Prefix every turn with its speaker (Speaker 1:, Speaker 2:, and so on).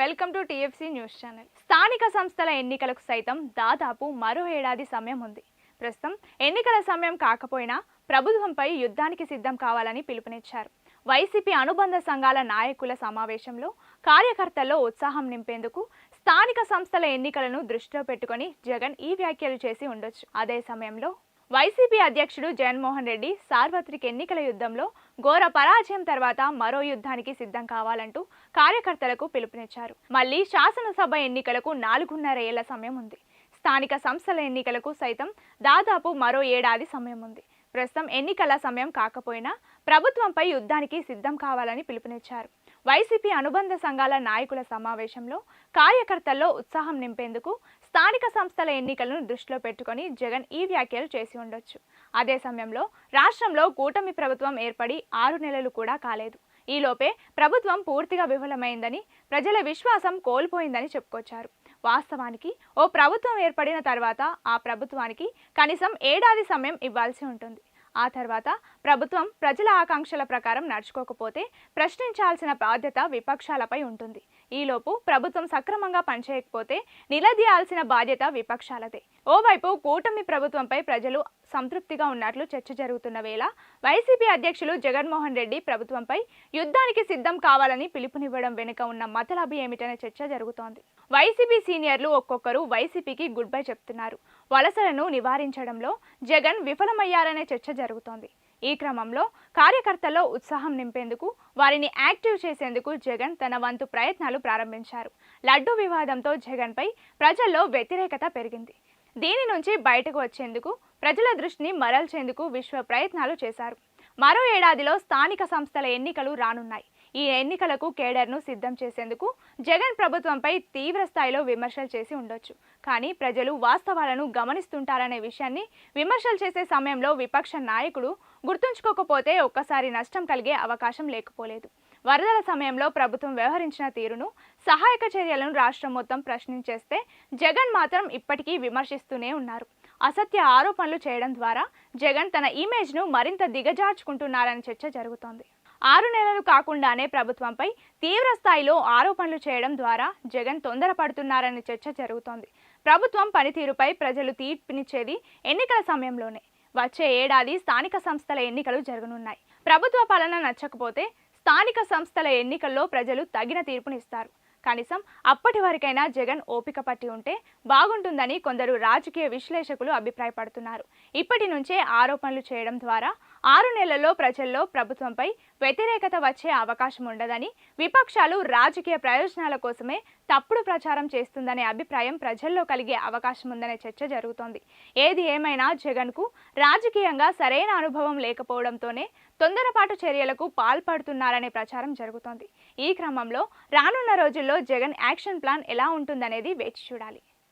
Speaker 1: Welcome to TFC news channel. స్థానిక సంస్థల ఎన్నికలకు సైతం దాదాపు మరో ఏడాది సమయం ఉంది. ప్రస్తుతం ఎన్నికల సమయం కాకపోయినా ప్రభుత్వంపై యుద్ధానికి సిద్ధం కావాలని పిలుపునిచ్చారు. వైసీపీ అనుబంధ సంఘాల నాయకుల సమావేశంలో కార్యకర్తల్లో ఉత్సాహం నింపేందుకు స్థానిక సంస్థల ఎన్నికలను దృష్టిలో పెట్టుకొని జగన్ ఈ వ్యాఖ్యలు చేసి ఉండొచ్చు. అదే సమయంలో వైసీపీ అధ్యక్షుడు జగన్మోహన్ రెడ్డి సార్వత్రిక ఎన్నికల యుద్ధంలో ఘోర పరాజయం తర్వాత మరో యుద్ధానికి సిద్ధం కావాలంటూ కార్యకర్తలకు పిలుపునిచ్చారు. మళ్ళీ శాసనసభ ఎన్నికలకు నాలుగున్నర ఏళ్ళ సమయం ఉంది. స్థానిక సంస్థల ఎన్నికలకు సైతం దాదాపు మరో ఏడాది సమయం ఉంది. ప్రస్తుతం ఎన్నికల సమయం కాకపోయినా ప్రభుత్వంపై యుద్ధానికి సిద్ధం కావాలని పిలుపునిచ్చారు. వైసీపీ అనుబంధ సంఘాల నాయకుల సమావేశంలో కార్యకర్తల్లో ఉత్సాహం నింపేందుకు స్థానిక సంస్థల ఎన్నికలను దృష్టిలో పెట్టుకొని జగన్ ఈ వ్యాఖ్యలు చేసి ఉండొచ్చు. అదే సమయంలో రాష్ట్రంలో కూటమి ప్రభుత్వం ఏర్పడి ఆరు నెలలు కూడా కాలేదు. ఈలోపే ప్రభుత్వం పూర్తిగా విఫలమైందని ప్రజల విశ్వాసం కోల్పోయిందని చెప్పుకొచ్చారు. వాస్తవానికి ఓ ప్రభుత్వం ఏర్పడిన తర్వాత ఆ ప్రభుత్వానికి కనీసం ఏడాది సమయం ఇవ్వాల్సి ఉంటుంది. ఆ తర్వాత ప్రభుత్వం ప్రజల ఆకాంక్షల ప్రకారం నడుచుకోకపోతే ప్రశ్నించాల్సిన బాధ్యత విపక్షాలపై ఉంటుంది. ఈలోపు ప్రభుత్వం సక్రమంగా పనిచేయకపోతే నిలదీయాల్సిన బాధ్యత విపక్షాలదే. ఓవైపు కూటమి ప్రభుత్వంపై ప్రజలు సంతృప్తిగా ఉన్నట్లు చర్చ జరుగుతున్న వేళ వైసీపీ అధ్యక్షులు జగన్మోహన్ రెడ్డి ప్రభుత్వంపై యుద్ధానికి సిద్ధం కావాలని పిలుపునివ్వడం వెనుక ఉన్న మతలబి ఏమిటనే చర్చ జరుగుతోంది. వైసీపీ సీనియర్లు ఒక్కొక్కరు వైసీపీకి గుడ్ బై చెప్తున్నారు. వలసలను నివారించడంలో జగన్ విఫలమయ్యారనే చర్చ జరుగుతోంది. ఈ క్రమంలో కార్యకర్తల్లో ఉత్సాహం నింపేందుకు వారిని యాక్టివ్ చేసేందుకు జగన్ తన వంతు ప్రయత్నాలు ప్రారంభించారు. లడ్డు వివాదంతో జగన్పై ప్రజల్లో వ్యతిరేకత పెరిగింది. దీని నుంచి బయటకు వచ్చేందుకు ప్రజల దృష్టిని మరల్చేందుకు విశ్వ ప్రయత్నాలు చేశారు. మరో ఏడాదిలో స్థానిక సంస్థల ఎన్నికలు రానున్నాయి. ఈ ఎన్నికలకు కేడర్ను సిద్ధం చేసేందుకు జగన్ ప్రభుత్వంపై తీవ్ర స్థాయిలో విమర్శలు చేసి ఉండొచ్చు. కానీ ప్రజలు వాస్తవాలను గమనిస్తుంటారనే విషయాన్ని విమర్శలు చేసే సమయంలో విపక్ష నాయకుడు గుర్తుంచుకోకపోతే ఒక్కసారి నష్టం కలిగే అవకాశం లేకపోలేదు. వరదల సమయంలో ప్రభుత్వం వ్యవహరించిన తీరును సహాయక చర్యలను రాష్ట్రం మొత్తం ప్రశ్నించేస్తే జగన్ మాత్రం ఇప్పటికీ విమర్శిస్తూనే ఉన్నారు. అసత్య ఆరోపణలు చేయడం ద్వారా జగన్ తన ఇమేజ్ను మరింత దిగజార్చుకుంటున్నారని చర్చ జరుగుతోంది. ఆరు నెలలు కాకుండానే ప్రభుత్వంపై తీవ్ర స్థాయిలో ఆరోపణలు చేయడం ద్వారా జగన్ తొందరపడుతున్నారని చర్చ జరుగుతోంది. ప్రభుత్వం పనితీరుపై ప్రజలు తీర్పునిచ్చేది ఎన్నికల సమయంలోనే. వచ్చే ఏడాది స్థానిక సంస్థల ఎన్నికలు జరగనున్నాయి. ప్రభుత్వ పాలన నచ్చకపోతే స్థానిక సంస్థల ఎన్నికల్లో ప్రజలు తగిన తీర్పునిస్తారు. కనీసం అప్పటి వరకైనా జగన్ ఓపిక పట్టి ఉంటే బాగుంటుందని కొందరు రాజకీయ విశ్లేషకులు అభిప్రాయపడుతున్నారు. ఇప్పటి నుంచే ఆరోపణలు చేయడం ద్వారా ఆరు నెలల్లో ప్రజల్లో ప్రభుత్వంపై వ్యతిరేకత వచ్చే అవకాశం ఉండదని విపక్షాలు రాజకీయ ప్రయోజనాల కోసమే తప్పుడు ప్రచారం చేస్తుందనే అభిప్రాయం ప్రజల్లో కలిగే అవకాశం ఉందనే చర్చ జరుగుతోంది. ఏది ఏమైనా జగన్కు రాజకీయంగా సరైన అనుభవం లేకపోవడంతోనే తొందరపాటు చర్యలకు పాల్పడుతున్నారనే ప్రచారం జరుగుతోంది. ఈ క్రమంలో రానున్న రోజుల్లో జగన్ యాక్షన్ ప్లాన్ ఎలా ఉంటుందనేది వేచి చూడాలి.